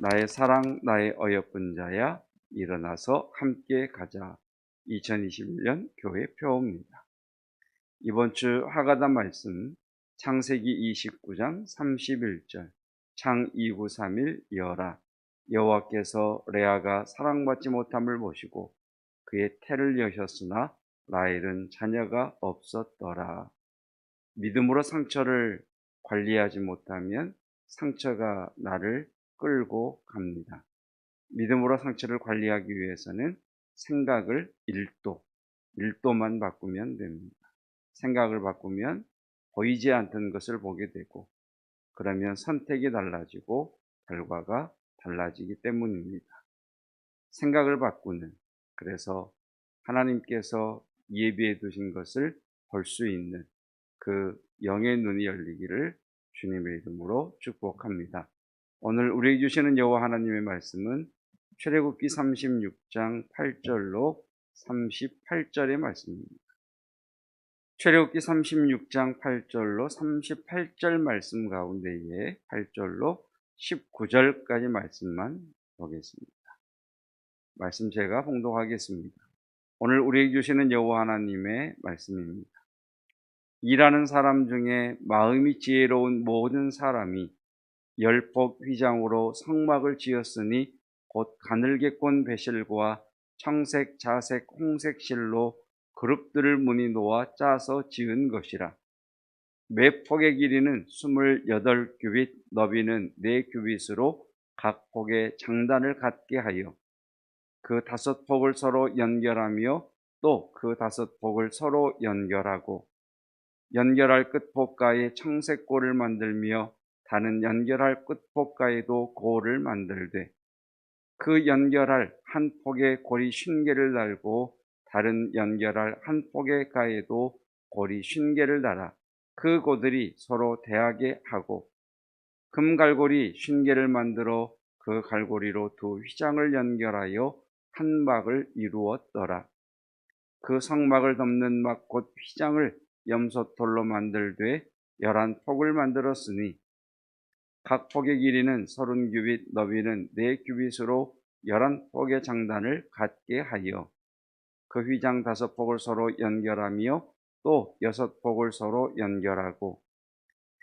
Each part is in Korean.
나의 사랑, 나의 어여쁜 자야, 일어나서 함께 가자. 2021년 교회 표입니다. 이번 주 하가다 말씀 창세기 29장 31절 창 2931 여라 여호와께서 레아가 사랑받지 못함을 보시고 그의 태를 여셨으나 라헬은 자녀가 없었더라. 믿음으로 상처를 관리하지 못하면 상처가 나를 끌고 갑니다. 믿음으로 상처를 관리하기 위해서는 생각을 1도, 1도만 바꾸면 됩니다. 생각을 바꾸면 보이지 않던 것을 보게 되고, 그러면 선택이 달라지고 결과가 달라지기 때문입니다. 생각을 바꾸는, 그래서 하나님께서 예비해 두신 것을 볼 수 있는 그 영의 눈이 열리기를 주님의 이름으로 축복합니다. 오늘 우리에게 주시는 여호와 하나님의 말씀은 출애굽기 36장 8절로 38절의 말씀입니다. 출애굽기 36장 8절로 38절 말씀 가운데에 8절로 19절까지 말씀만 보겠습니다. 말씀 제가 봉독하겠습니다. 오늘 우리에게 주시는 여호와 하나님의 말씀입니다. 일하는 사람 중에 마음이 지혜로운 모든 사람이 열폭 휘장으로 성막을 지었으니 곧 가늘게꼰 배실과 청색, 자색, 홍색 실로 그룹들을 무늬 놓아 짜서 지은 것이라. 매 폭의 길이는 28규빗, 너비는 4규빗으로 각 폭에 장단을 갖게 하여 그 다섯 폭을 서로 연결하며 또 그 다섯 폭을 서로 연결하고 연결할 끝폭가에 청색골을 만들며 다른 연결할 끝폭가에도 골을 만들되 그 연결할 한 폭에 고리 쉰개를 달고 다른 연결할 한 폭의 가에도 고리 쉰개를 달아 그 고들이 서로 대하게 하고 금갈고리 쉰개를 만들어 그 갈고리로 두 휘장을 연결하여 한 막을 이루었더라. 그 성막을 덮는 막 곧 휘장을 염소돌로 만들되 열한 폭을 만들었으니 각 폭의 길이는 서른 규빗, 너비는 네 규빗으로 열한 폭의 장단을 갖게 하여 그 휘장 다섯 폭을 서로 연결하며 또 여섯 폭을 서로 연결하고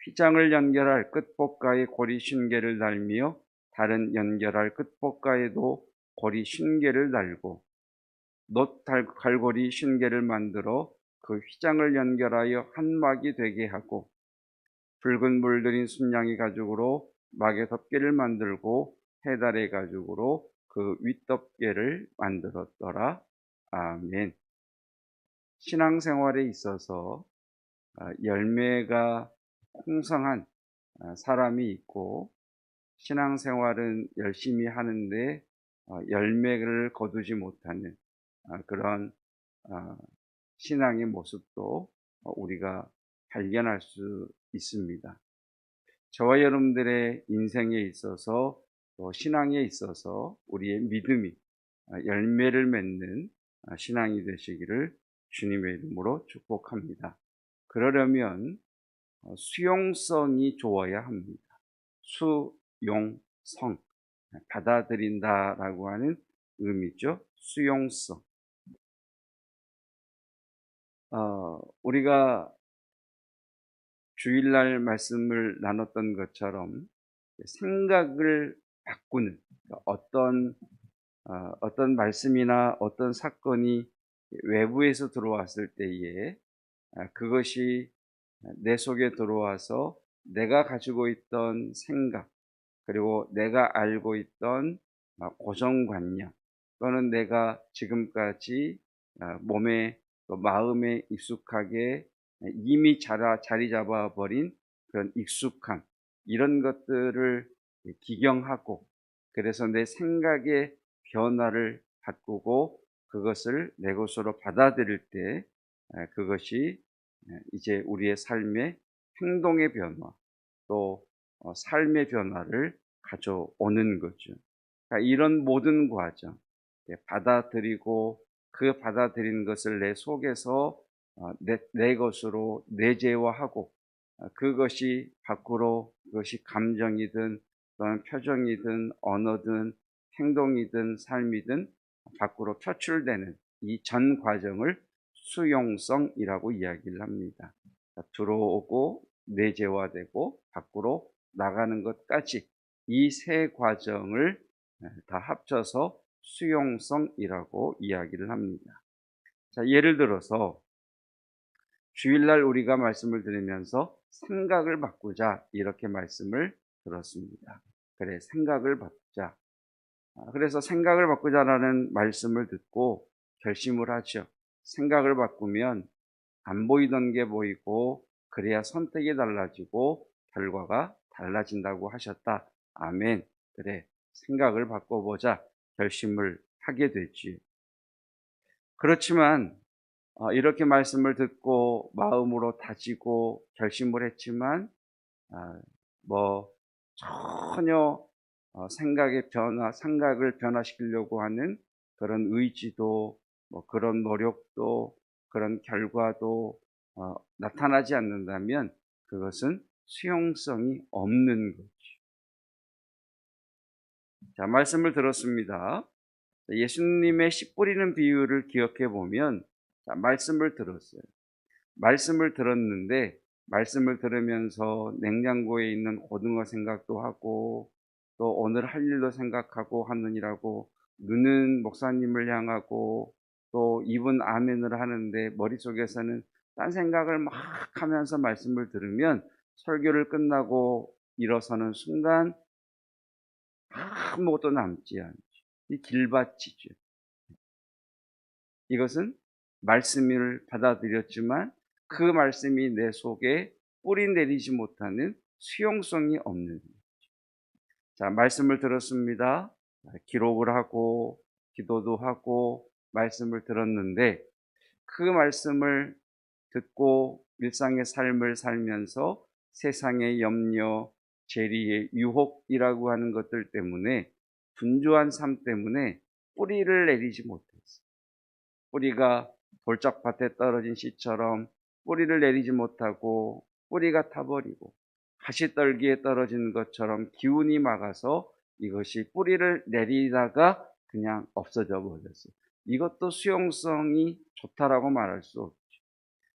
휘장을 연결할 끝폭가에 고리 쉰개를 달며 다른 연결할 끝폭가에도 고리 쉰개를 달고 놋 갈고리 쉰개를 만들어 그 휘장을 연결하여 한 막이 되게 하고 붉은 물들인 순양이 가죽으로 막의 덮개를 만들고 해달의 가죽으로 그 윗덮개를 만들었더라. 아멘. 신앙생활에 있어서 아, 열매가 풍성한 아, 사람이 있고 신앙생활은 열심히 하는데 어, 열매를 거두지 못하는 아, 그런 신앙의 모습도 어, 우리가 발견할 수 있습니다. 저와 여러분들의 인생에 있어서 또 신앙에 있어서 우리의 믿음이 열매를 맺는 신앙이 되시기를 주님의 이름으로 축복합니다. 그러려면 어, 수용성이 좋아야 합니다. 수용성, 받아들인다 라고 하는 의미죠. 수용성. 어, 우리가 주일날 말씀을 나눴던 것처럼 생각을 바꾸는 그러니까 어떤 어, 어떤 말씀이나 어떤 사건이 외부에서 들어왔을 때에 아, 그것이 내 속에 들어와서 내가 가지고 있던 생각 그리고 내가 알고 있던 아, 고정관념 또는 내가 지금까지 아, 몸에 마음에 익숙하게 이미 자리 잡아 버린 그런 익숙함 이런 것들을 기경하고 그래서 내 생각의 변화를 바꾸고 그것을 내 것으로 받아들일 때 그것이 이제 우리의 삶의 행동의 변화 또 어, 삶의 변화를 가져오는 거죠. 그러니까 이런 모든 과정 받아들이고 그 받아들인 것을 내 속에서 어, 내, 내 것으로 내재화하고 어, 그것이 밖으로 그것이 감정이든 또는 표정이든 언어든 행동이든 삶이든 밖으로 표출되는 이 전 과정을 수용성이라고 이야기를 합니다. 들어오고 내재화되고 밖으로 나가는 것까지 이 세 과정을 다 합쳐서 수용성이라고 이야기를 합니다. 자, 예를 들어서 주일날 우리가 말씀을 들으면서 생각을 바꾸자 이렇게 말씀을 들었습니다. 그래 생각을 바꾸자. 아, 그래서 생각을 바꾸자라는 말씀을 듣고 결심을 하죠. 생각을 바꾸면 안 보이던 게 보이고 그래야 선택이 달라지고 결과가 달라진다고 하셨다. 아멘. 그래 생각을 바꿔보자 결심을 하게 되지. 그렇지만 어, 이렇게 말씀을 듣고 마음으로 다지고 결심을 했지만 아, 뭐 전혀 어, 생각의 변화, 생각을 변화시키려고 하는 그런 의지도 뭐 그런 노력도 그런 결과도 어, 나타나지 않는다면 그것은 수용성이 없는 거지. 자, 말씀을 들었습니다. 예수님의 씨 뿌리는 비유를 기억해 보면 자, 말씀을 들었어요. 말씀을 들었는데 말씀을 들으면서 냉장고에 있는 고등어 생각도 하고 또 오늘 할 일도 생각하고 하느니라고 눈은 목사님을 향하고 또 입은 아멘을 하는데 머릿속에서는 딴 생각을 막 하면서 말씀을 들으면 설교를 끝나고 일어서는 순간 아무것도 남지 않죠. 이 길밭이죠. 이것은 말씀을 받아들였지만 그 말씀이 내 속에 뿌리 내리지 못하는 수용성이 없는. 자, 말씀을 들었습니다. 기록을 하고 기도도 하고 말씀을 들었는데 그 말씀을 듣고 일상의 삶을 살면서 세상의 염려, 재리의 유혹이라고 하는 것들 때문에 분주한 삶 때문에 뿌리를 내리지 못했어. 뿌리가 돌짝밭에 떨어진 씨처럼 뿌리를 내리지 못하고 뿌리가 타버리고 가시떨기에 떨어진 것처럼 기운이 막아서 이것이 뿌리를 내리다가 그냥 없어져 버렸어요. 이것도 수용성이 좋다라고 말할 수 없죠.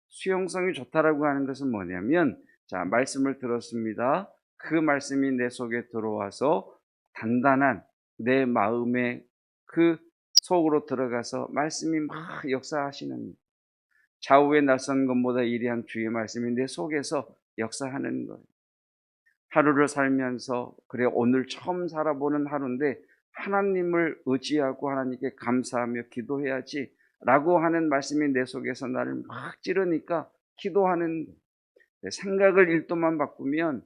수용성이 좋다라고 하는 것은 뭐냐면 자 말씀을 들었습니다. 그 말씀이 내 속에 들어와서 단단한 내 마음의 그 속으로 들어가서 말씀이 막 역사하시는 좌우에 낯선 것보다 이리한 주의 말씀이 내 속에서 역사하는 거예요. 하루를 살면서 그래 오늘 처음 살아보는 하루인데 하나님을 의지하고 하나님께 감사하며 기도해야지 라고 하는 말씀이 내 속에서 나를 막 찌르니까 기도하는 생각을 일도만 바꾸면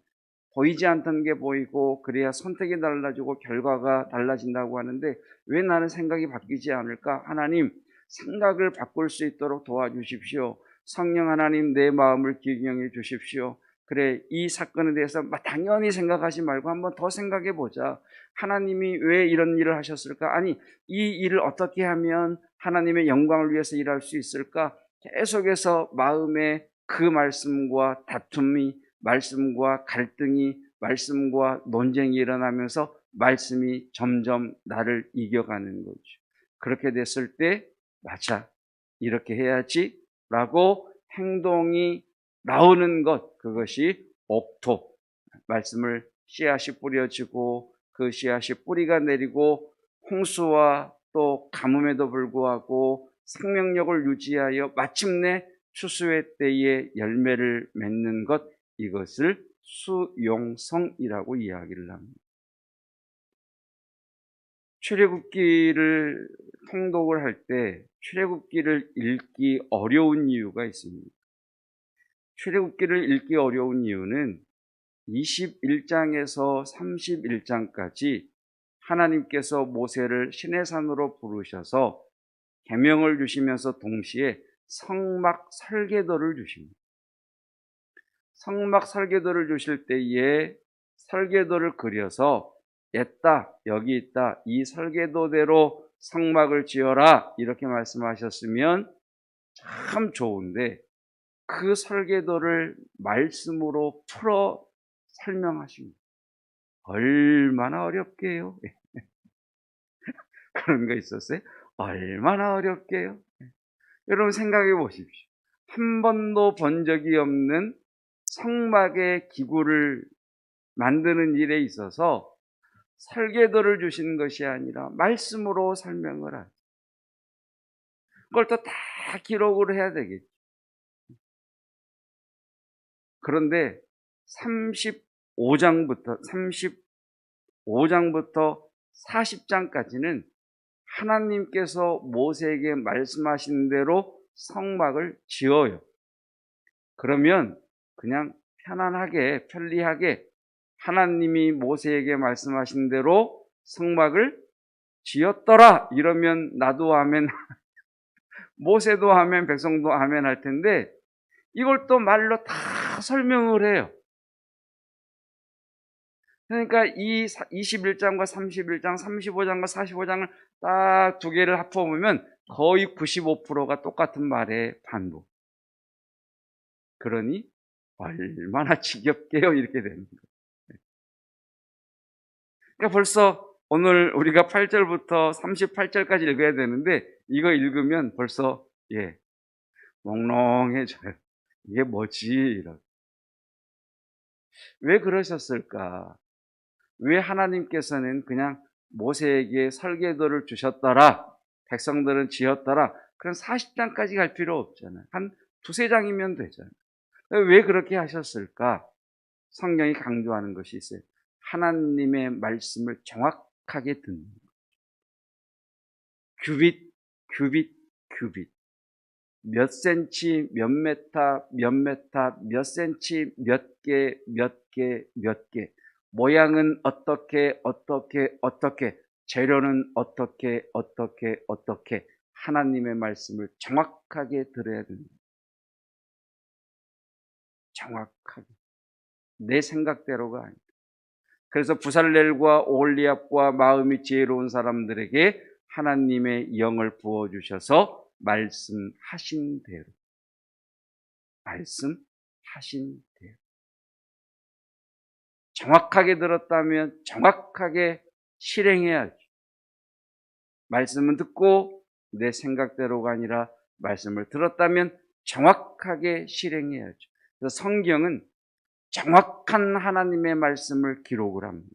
보이지 않던 게 보이고 그래야 선택이 달라지고 결과가 달라진다고 하는데 왜 나는 생각이 바뀌지 않을까? 하나님 생각을 바꿀 수 있도록 도와주십시오. 성령 하나님 내 마음을 기경해 주십시오. 그래 이 사건에 대해서 당연히 생각하지 말고 한번 더 생각해 보자. 하나님이 왜 이런 일을 하셨을까? 아니 이 일을 어떻게 하면 하나님의 영광을 위해서 일할 수 있을까? 계속해서 마음에 그 말씀과 다툼이 말씀과 갈등이 말씀과 논쟁이 일어나면서 말씀이 점점 나를 이겨가는 거죠. 그렇게 됐을 때 맞아 이렇게 해야지 라고 행동이 나오는 것 그것이 옥토 말씀을 씨앗이 뿌려지고 그 씨앗이 뿌리가 내리고 홍수와 또 가뭄에도 불구하고 생명력을 유지하여 마침내 추수의 때에 열매를 맺는 것 이것을 수용성이라고 이야기를 합니다. 출애굽기를 통독을 할 때 출애굽기를 읽기 어려운 이유가 있습니다. 출애굽기를 읽기 어려운 이유는 21장에서 31장까지 하나님께서 모세를 시내산으로 부르셔서 계명을 주시면서 동시에 성막 설계도를 주십니다. 성막 설계도를 주실 때에 설계도를 그려서 있다 여기 있다 이 설계도대로 성막을 지어라 이렇게 말씀하셨으면 참 좋은데 그 설계도를 말씀으로 풀어 설명하십니다. 얼마나 어렵게요. 그런 거 있었어요? 얼마나 어렵게요. 여러분 생각해 보십시오. 한 번도 본 적이 없는 성막의 기구를 만드는 일에 있어서 설계도를 주신 것이 아니라 말씀으로 설명을 하죠. 그걸 또 다 기록을 해야 되겠죠. 그런데 35장부터 35장부터 40장까지는 하나님께서 모세에게 말씀하신 대로 성막을 지어요. 그러면 그냥 편안하게 편리하게 하나님이 모세에게 말씀하신 대로 성막을 지었더라 이러면 나도 하면 모세도 하면 백성도 하면 할 텐데 이걸 또 말로 다 설명을 해요. 그러니까 이 21장과 31장, 35장과 45장을 딱 두 개를 합쳐보면 거의 95%가 똑같은 말의 반복. 그러니 얼마나 지겹게요 이렇게 되는 거예요. 그러니까 벌써 오늘 우리가 8절부터 38절까지 읽어야 되는데 이거 읽으면 벌써 예 몽롱해져요. 이게 뭐지? 이런. 왜 그러셨을까? 왜 하나님께서는 그냥 모세에게 설계도를 주셨더라, 백성들은 지었더라, 그런 40장까지 갈 필요 없잖아요. 한 두세 장이면 되잖아요. 왜 그렇게 하셨을까? 성경이 강조하는 것이 있어요. 하나님의 말씀을 정확하게 듣는 것. 규빗, 규빗, 규빗. 몇 센치, 몇 메타, 몇 메타, 몇 센치, 몇 개, 몇 개, 몇 개. 모양은 어떻게, 어떻게, 어떻게. 재료는 어떻게, 어떻게, 어떻게. 하나님의 말씀을 정확하게 들어야 됩니다. 정확하게. 내 생각대로가 아니다. 그래서 부살렐과 오홀리압과 마음이 지혜로운 사람들에게 하나님의 영을 부어 주셔서 말씀하신 대로 말씀하신 대로 정확하게 들었다면 정확하게 실행해야죠. 말씀은 듣고 내 생각대로가 아니라 말씀을 들었다면 정확하게 실행해야죠. 그래서 성경은 정확한 하나님의 말씀을 기록을 합니다.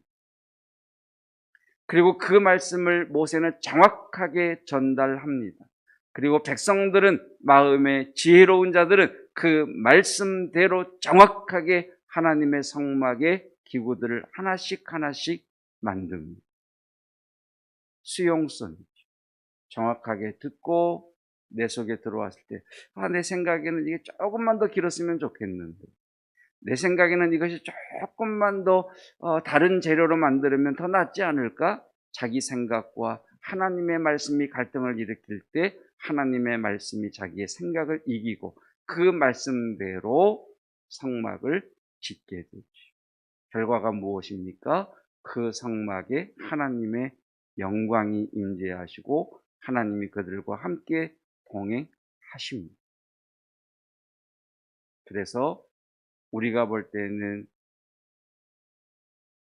그리고 그 말씀을 모세는 정확하게 전달합니다. 그리고 백성들은 마음의 지혜로운 자들은 그 말씀대로 정확하게 하나님의 성막의 기구들을 하나씩 하나씩 만듭니다. 수용성이죠. 정확하게 듣고 내 속에 들어왔을 때, 아, 내 생각에는 이게 조금만 더 길었으면 좋겠는데, 내 생각에는 이것이 조금만 더 어, 다른 재료로 만들면 더 낫지 않을까? 자기 생각과 하나님의 말씀이 갈등을 일으킬 때 하나님의 말씀이 자기의 생각을 이기고 그 말씀대로 성막을 짓게 되죠. 결과가 무엇입니까? 그 성막에 하나님의 영광이 임재하시고 하나님이 그들과 함께 동행하십니다. 그래서 우리가 볼 때는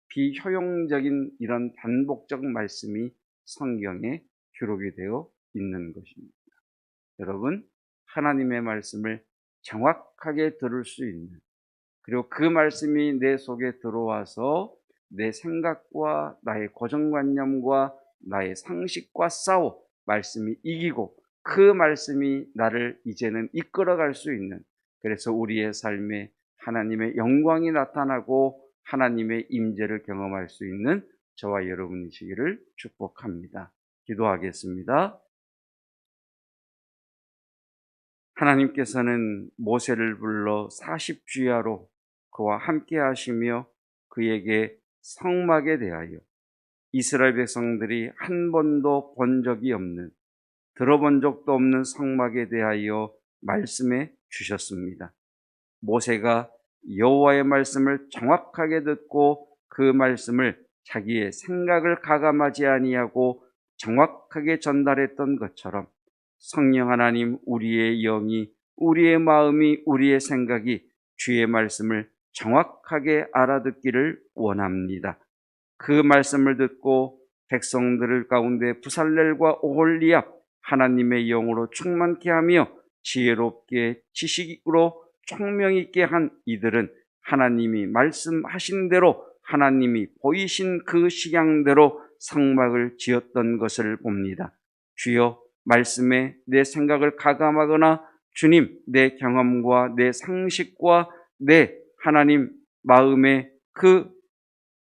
비효용적인 이런 반복적 말씀이 성경에 기록이 되어 있는 것입니다. 여러분, 하나님의 말씀을 정확하게 들을 수 있는, 그리고 그 말씀이 내 속에 들어와서 내 생각과 나의 고정관념과 나의 상식과 싸워 말씀이 이기고 그 말씀이 나를 이제는 이끌어갈 수 있는 그래서 우리의 삶에 하나님의 영광이 나타나고 하나님의 임재를 경험할 수 있는 저와 여러분이시기를 축복합니다. 기도하겠습니다. 하나님께서는 모세를 불러 40주야로 그와 함께 하시며 그에게 성막에 대하여 이스라엘 백성들이 한 번도 본 적이 없는 들어본 적도 없는 성막에 대하여 말씀해 주셨습니다. 모세가 여호와의 말씀을 정확하게 듣고 그 말씀을 자기의 생각을 가감하지 아니하고 정확하게 전달했던 것처럼 성령 하나님 우리의 영이 우리의 마음이 우리의 생각이 주의 말씀을 정확하게 알아듣기를 원합니다. 그 말씀을 듣고 백성들을 가운데 부살렐과 오홀리압 하나님의 영으로 충만케 하며 지혜롭게 지식으로 총명 있게 한 이들은 하나님이 말씀하신 대로 하나님이 보이신 그 식양대로 성막을 지었던 것을 봅니다. 주여 말씀에 내 생각을 가감하거나 주님 내 경험과 내 상식과 내 하나님 마음의 그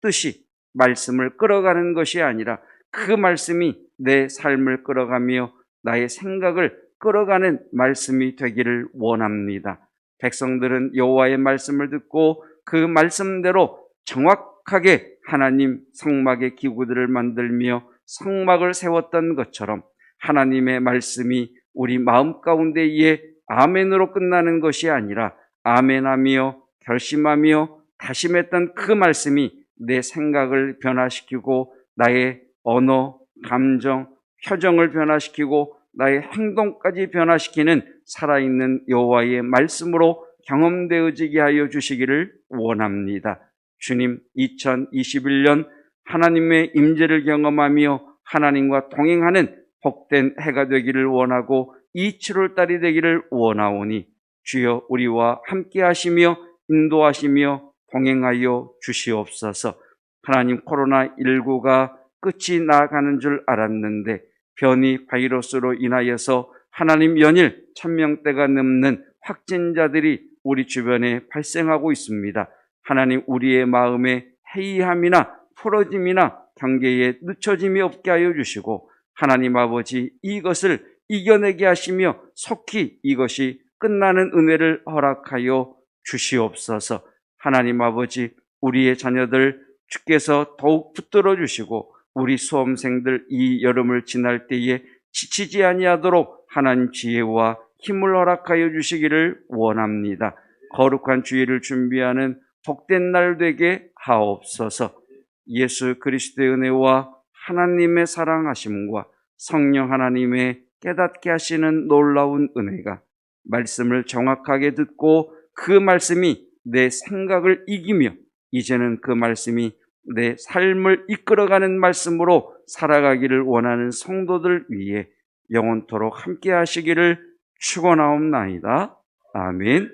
뜻이 말씀을 끌어가는 것이 아니라 그 말씀이 내 삶을 끌어가며 나의 생각을 끌어가는 말씀이 되기를 원합니다. 백성들은 여호와의 말씀을 듣고 그 말씀대로 정확하게 하나님 성막의 기구들을 만들며 성막을 세웠던 것처럼 하나님의 말씀이 우리 마음 가운데에 아멘으로 끝나는 것이 아니라 아멘하며 결심하며 다짐했던 그 말씀이 내 생각을 변화시키고 나의 언어, 감정, 표정을 변화시키고 나의 행동까지 변화시키는 살아있는 여호와의 말씀으로 경험되어지게 하여 주시기를 원합니다. 주님 2021년 하나님의 임재를 경험하며 하나님과 동행하는 복된 해가 되기를 원하고 이 7월 달이 되기를 원하오니 주여 우리와 함께 하시며 인도하시며 동행하여 주시옵소서. 하나님 코로나19가 끝이 나가는 줄 알았는데 변이 바이러스로 인하여서 하나님 연일 천명대가 넘는 확진자들이 우리 주변에 발생하고 있습니다. 하나님 우리의 마음에 해이함이나 풀어짐이나 경계에 늦춰짐이 없게 하여 주시고 하나님 아버지 이것을 이겨내게 하시며 속히 이것이 끝나는 은혜를 허락하여 주시옵소서. 하나님 아버지 우리의 자녀들 주께서 더욱 붙들어 주시고 우리 수험생들 이 여름을 지날 때에 지치지 아니하도록 하나님 지혜와 힘을 허락하여 주시기를 원합니다. 거룩한 주일을 준비하는 복된 날 되게 하옵소서. 예수 그리스도의 은혜와 하나님의 사랑하심과 성령 하나님의 깨닫게 하시는 놀라운 은혜가 말씀을 정확하게 듣고 그 말씀이 내 생각을 이기며 이제는 그 말씀이 내 삶을 이끌어가는 말씀으로 살아가기를 원하는 성도들 위해 영원토록 함께 하시기를 축원하옵나이다. 아멘.